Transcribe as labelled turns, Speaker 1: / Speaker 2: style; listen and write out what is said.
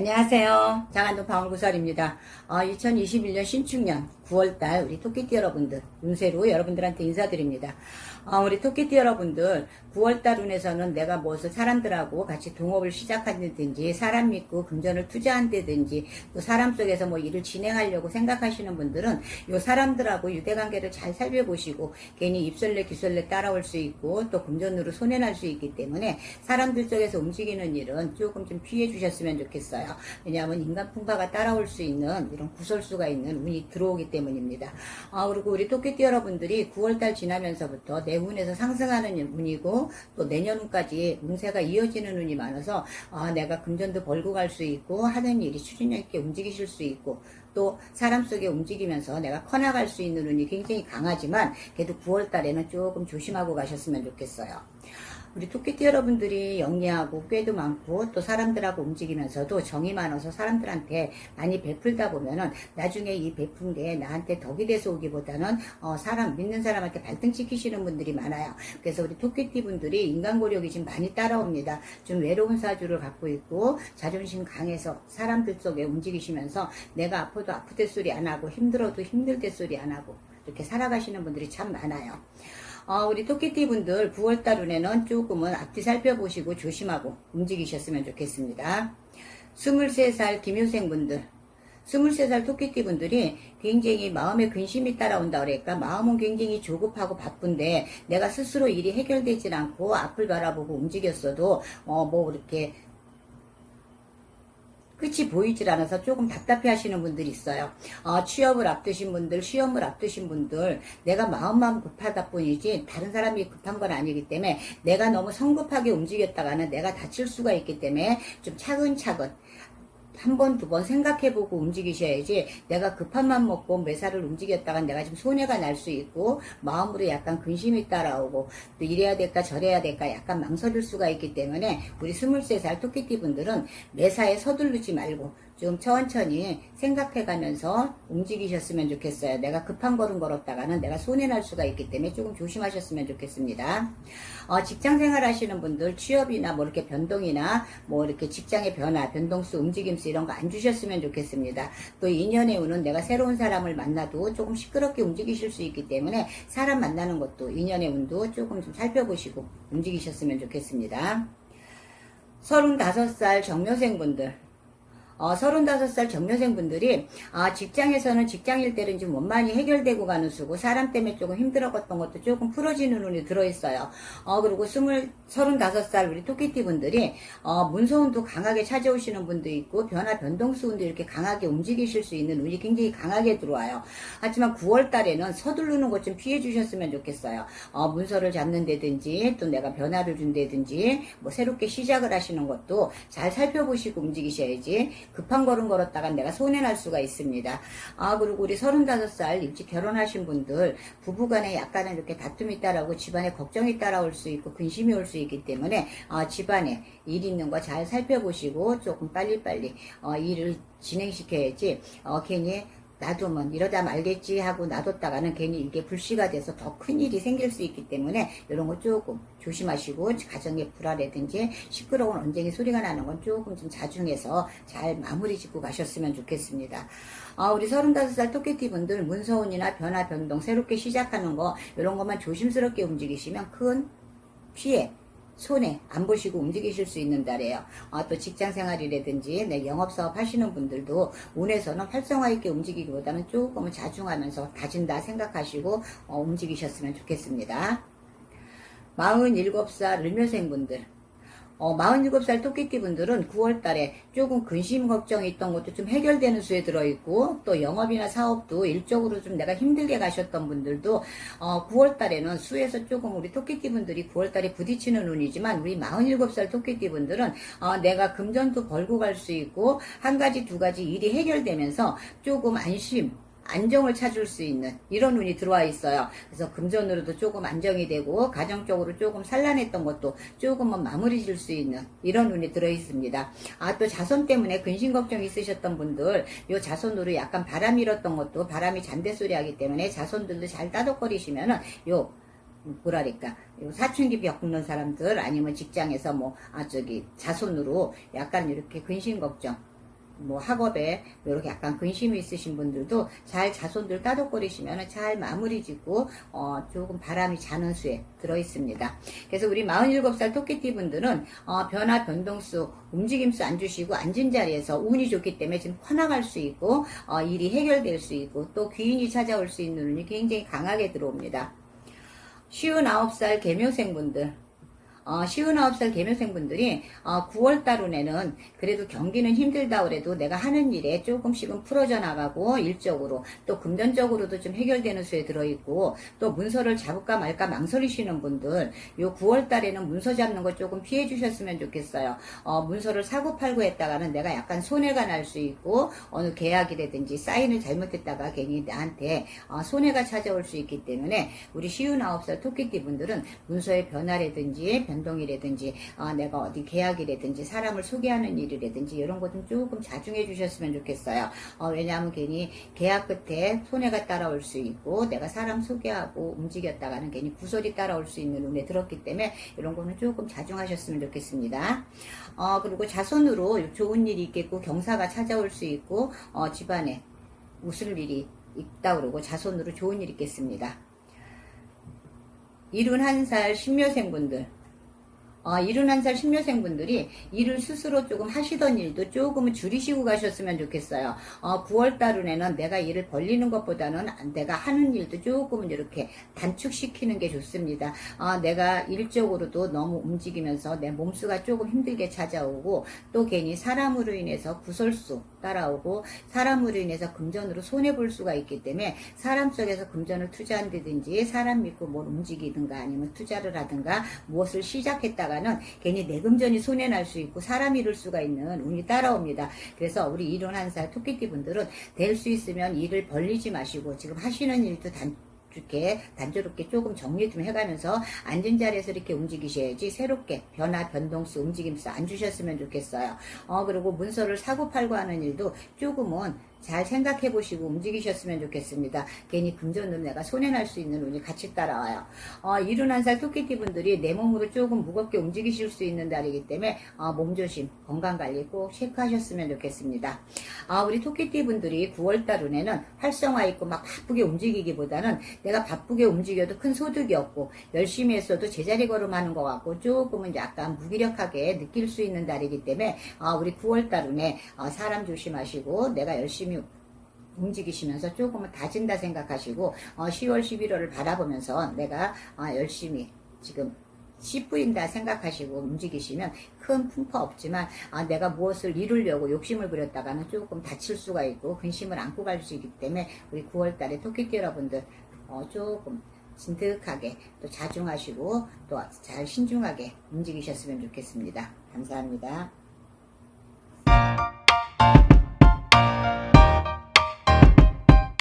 Speaker 1: 안녕하세요. 장안동 방울구설입니다. 어, 2021년 신축년 9월달 우리 토끼띠 여러분들 운세로 여러분들한테 인사드립니다. 어, 우리 토끼띠 여러분들 9월달 운에서는 내가 무엇을 사람들하고 같이 동업을 시작한다든지 사람 믿고 금전을 투자한다든지 또 사람 속에서 뭐 일을 진행하려고 생각하시는 분들은 이 사람들하고 유대관계를 잘 살펴보시고 괜히 입설레 기설레 따라올 수 있고 또 금전으로 손해날 수 있기 때문에 사람들 쪽에서 움직이는 일은 조금 좀 피해 주셨으면 좋겠어요. 왜냐하면 인간 풍파가 따라올 수 있는 이런 구설수가 있는 운이 들어오기 때문입니다. 아, 그리고 우리 토끼띠 여러분들이 9월달 지나면서부터 내 운에서 상승하는 운이고 또 내년까지 운세가 이어지는 운이 많아서 아, 내가 금전도 벌고 갈 수 있고 하는 일이 추진력 있게 움직이실 수 있고 또 사람 속에 움직이면서 내가 커나갈 수 있는 운이 굉장히 강하지만 그래도 9월 달에는 조금 조심하고 가셨으면 좋겠어요. 우리 토끼띠 여러분들이 영리하고 꾀도 많고 또 사람들하고 움직이면서도 정이 많아서 사람들한테 많이 베풀다 보면은 나중에 이 베푼 게 나한테 덕이 돼서 오기보다는 어, 사람 믿는 사람한테 발등시키시는 분들이 많아요. 그래서 우리 토끼띠 분들이 인간고력이 지금 많이 따라옵니다. 좀 외로운 사주를 갖고 있고 자존심 강해서 사람들 속에 움직이시면서 내가 아파도 아프대 소리 안 하고 힘들어도 힘들대 소리 안 하고 이렇게 살아가시는 분들이 참 많아요. 어, 우리 토끼띠 분들 9월달 운에는 조금은 앞뒤 살펴보시고 조심하고 움직이셨으면 좋겠습니다. 23살 김효생 분들 23살 토끼띠 분들이 굉장히 마음에 근심이 따라온다 그러니까 마음은 굉장히 조급하고 바쁜데 내가 스스로 일이 해결되질 않고 앞을 바라보고 움직였어도 어 뭐 이렇게 끝이 보이질 않아서 조금 답답해 하시는 분들이 있어요. 어, 취업을 앞두신 분들, 시험을 앞두신 분들, 내가 마음만 급하다 뿐이지 다른 사람이 급한 건 아니기 때문에 내가 너무 성급하게 움직였다가는 내가 다칠 수가 있기 때문에 좀 차근차근 한 번, 두 번 생각해보고 움직이셔야지 내가 급한 맘 먹고 매사를 움직였다가 내가 좀 손해가 날 수 있고 마음으로 약간 근심이 따라오고 또 이래야 될까 저래야 될까 약간 망설일 수가 있기 때문에 우리 23살 토끼띠 분들은 매사에 서두르지 말고 좀 천천히 생각해 가면서 움직이셨으면 좋겠어요. 내가 급한 걸음 걸었다가는 내가 손해날 수가 있기 때문에 조금 조심하셨으면 좋겠습니다. 어, 직장 생활 하시는 분들 취업이나 뭐 이렇게 변동이나 뭐 이렇게 직장의 변화, 변동수, 움직임수 이런 거 안 주셨으면 좋겠습니다. 또 인연의 운은 내가 새로운 사람을 만나도 조금 시끄럽게 움직이실 수 있기 때문에 사람 만나는 것도 인연의 운도 조금 좀 살펴보시고 움직이셨으면 좋겠습니다. 35살 정묘생분들 어, 35살 정려생분들이 아, 직장에서는 직장일 때는 좀 원만히 해결되고 가는 수고 사람 때문에 조금 힘들었던 것도 조금 풀어지는 운이 들어있어요. 어, 그리고 20, 35살 우리 토끼띠 분들이 어, 문서운도 강하게 찾아오시는 분도 있고 변화 변동수 운도 이렇게 강하게 움직이실 수 있는 운이 굉장히 강하게 들어와요. 하지만 9월 달에는 서두르는 것 좀 피해 주셨으면 좋겠어요. 어, 문서를 잡는다든지 또 내가 변화를 준다든지 뭐 새롭게 시작을 하시는 것도 잘 살펴보시고 움직이셔야지 급한 걸음 걸었다가 내가 손해날 수가 있습니다. 아, 그리고 우리 35살 일찍 결혼하신 분들, 부부간에 약간은 이렇게 다툼이 따라오고 집안에 걱정이 따라올 수 있고 근심이 올 수 있기 때문에, 아, 집안에 일 있는 거 잘 살펴보시고 조금 빨리빨리, 어, 일을 진행시켜야지, 어, 괜히 놔두면 이러다 말겠지 하고 놔뒀다가는 괜히 이게 불씨가 돼서 더 큰 일이 생길 수 있기 때문에 이런 거 조금 조심하시고 가정의 불화라든지 시끄러운 언쟁이 소리가 나는 건 조금 좀 자중해서 잘 마무리 짓고 가셨으면 좋겠습니다. 아, 우리 35살 토끼띠 분들 문서운이나 변화 변동 새롭게 시작하는 거 이런 것만 조심스럽게 움직이시면 큰 피해 손해 안 보시고 움직이실 수 있는 달이에요. 아, 또 직장 생활이라든지 네, 영업사업 하시는 분들도 운에서는 활성화 있게 움직이기보다는 조금은 자중하면서 다진다 생각하시고 어, 움직이셨으면 좋겠습니다. 47살 을묘생분들 어, 47살 토끼띠 분들은 9월 달에 조금 근심 걱정이 있던 것도 좀 해결되는 수에 들어있고, 또 영업이나 사업도 일적으로 좀 내가 힘들게 가셨던 분들도, 어, 9월 달에는 수에서 조금 우리 토끼띠 분들이 9월 달에 부딪히는 운이지만, 우리 47살 토끼띠 분들은, 어, 내가 금전도 벌고 갈 수 있고, 한 가지, 두 가지 일이 해결되면서 조금 안심, 안정을 찾을 수 있는 이런 운이 들어와 있어요. 그래서 금전으로도 조금 안정이 되고 가정적으로 조금 산란했던 것도 조금은 마무리 질 수 있는 이런 운이 들어 있습니다. 아 또 자손 때문에 근심 걱정 있으셨던 분들 요 자손으로 약간 바람 일었던 것도 바람이 잔대 소리 하기 때문에 자손들도 잘 따덕거리시면은 요 뭐라니까 사춘기 벽 긁는 사람들 아니면 직장에서 뭐 아 저기 자손으로 약간 이렇게 근심 걱정 뭐 학업에 이렇게 약간 근심이 있으신 분들도 잘 자손들 따독거리시면 잘 마무리 짓고 어, 조금 바람이 자는 수에 들어 있습니다. 그래서 우리 47살 토끼띠 분들은 어, 변화 변동수 움직임수 안 주시고 앉은 자리에서 운이 좋기 때문에 지금 퍼나갈 수 있고 어, 일이 해결될 수 있고 또 귀인이 찾아올 수 있는 운이 굉장히 강하게 들어옵니다. 쉬운 9살 개묘생분들 어, 쉬운 9살 개묘생분들이 어, 9월달 운에는 그래도 경기는 힘들다 그래도 내가 하는 일에 조금씩은 풀어져 나가고 일적으로 또 금전적으로도 좀 해결되는 수에 들어있고 또 문서를 잡을까 말까 망설이시는 분들 요 9월달에는 문서 잡는 거 조금 피해 주셨으면 좋겠어요. 어, 문서를 사고 팔고 했다가는 내가 약간 손해가 날 수 있고 어느 계약이라든지 사인을 잘못했다가 괜히 나한테 어, 손해가 찾아올 수 있기 때문에 우리 쉬운 9살 토끼띠 분들은 문서의 변화라든지 변동이라든지 아, 내가 어디 계약이라든지 사람을 소개하는 일이라든지 이런 것 좀 조금 자중해 주셨으면 좋겠어요. 어, 왜냐하면 괜히 계약 끝에 손해가 따라올 수 있고 내가 사람 소개하고 움직였다가는 괜히 구설이 따라올 수 있는 운에 들었기 때문에 이런 거는 조금 자중하셨으면 좋겠습니다. 어, 그리고 자손으로 좋은 일이 있겠고 경사가 찾아올 수 있고 어, 집안에 웃을 일이 있다 그러고 자손으로 좋은 일이 있겠습니다. 71살 신묘생분들 어, 71살 신묘생분들이 일을 스스로 조금 하시던 일도 조금은 줄이시고 가셨으면 좋겠어요. 어, 9월달 운에는 내가 일을 벌리는 것보다는 내가 하는 일도 조금은 이렇게 단축시키는 게 좋습니다. 어, 내가 일적으로도 너무 움직이면서 내 몸수가 조금 힘들게 찾아오고 또 괜히 사람으로 인해서 구설수 따라오고 사람으로 인해서 금전으로 손해볼 수가 있기 때문에 사람 속에서 금전을 투자한다든지 사람 믿고 뭘 움직이든가 아니면 투자를 하든가 무엇을 시작했다가는 괜히 내 금전이 손해날 수 있고 사람 잃을 수가 있는 운이 따라옵니다. 그래서 우리 71살 토끼띠 분들은 될 수 있으면 일을 벌리지 마시고 지금 하시는 일도 단 이렇게 단조롭게 조금 정리 좀 해가면서 앉은 자리에서 이렇게 움직이셔야지 새롭게 변화 변동수 움직임수 안 주셨으면 좋겠어요. 어 그리고 문서를 사고 팔고 하는 일도 조금은 잘 생각해 보시고 움직이셨으면 좋겠습니다. 괜히 금전으로 내가 손해날 수 있는 운이 같이 따라와요. 어, 71살 토끼띠 분들이 내 몸으로 조금 무겁게 움직이실 수 있는 달이기 때문에 어, 몸조심, 건강관리 꼭 체크하셨으면 좋겠습니다. 아, 우리 토끼띠 분들이 9월달 운에는 활성화 있고 막 바쁘게 움직이기보다는 내가 바쁘게 움직여도 큰 소득이 없고 열심히 했어도 제자리 걸음하는 것 같고 조금은 약간 무기력하게 느낄 수 있는 달이기 때문에 아, 우리 9월달 운에 어, 사람 조심하시고 내가 열심히 움직이시면서 조금은 다진다 생각하시고 어, 10월 11월을 바라보면서 내가 어, 열심히 지금 씨 뿌린다 생각하시고 움직이시면 큰 풍파 없지만 아, 내가 무엇을 이루려고 욕심을 부렸다가는 조금 다칠 수가 있고 근심을 안고 갈 수 있기 때문에 우리 9월달에 토끼띠 여러분들 어, 조금 진득하게 또 자중하시고 또 잘 신중하게 움직이셨으면 좋겠습니다. 감사합니다.